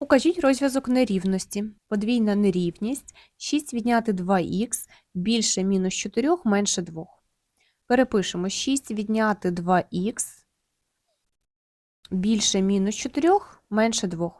Укажіть розв'язок нерівності. Подвійна нерівність 6 відняти 2х більше мінус 4 менше 2. Перепишемо 6 відняти 2х більше мінус 4 менше 2.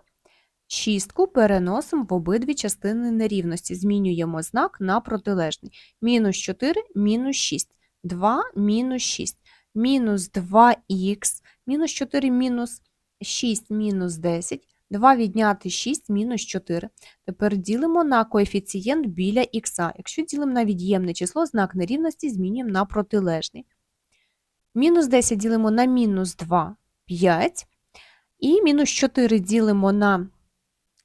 Шістку переносимо в обидві частини нерівності. Змінюємо знак на протилежний. Мінус 4, мінус 6. 2, мінус 6. Мінус 2х, мінус 4, мінус 6, мінус 10. 2 відняти 6 мінус 4. Тепер ділимо на коефіцієнт біля х. Якщо ділимо на від'ємне число, знак нерівності змінюємо на протилежний. Мінус 10 ділимо на мінус 2, 5. І мінус 4 ділимо на,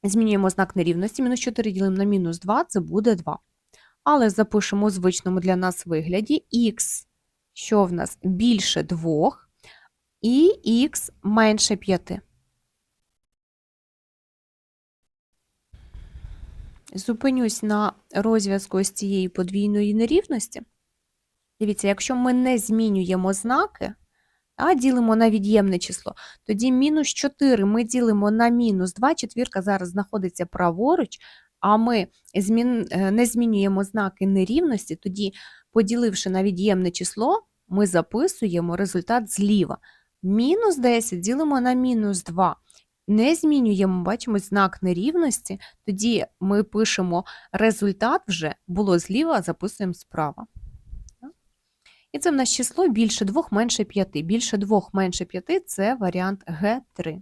змінюємо знак нерівності, мінус 4 ділимо на мінус 2, це буде 2. Але запишемо у звичному для нас вигляді х, що в нас більше 2, і х менше 5. Зупинюсь на розв'язку ось цієї подвійної нерівності. Дивіться, якщо ми не змінюємо знаки, а ділимо на від'ємне число, тоді мінус 4 ми ділимо на мінус 2, четвірка зараз знаходиться праворуч, а ми змін... е, не змінюємо знаки нерівності, тоді, поділивши на від'ємне число, ми записуємо результат зліва. Мінус 10 ділимо на мінус 2. Не змінюємо, бачимо знак нерівності, тоді ми пишемо результат вже було зліва, записуємо справа. І це в нас число більше 2 менше 5. Більше 2 менше 5 – це варіант Г3.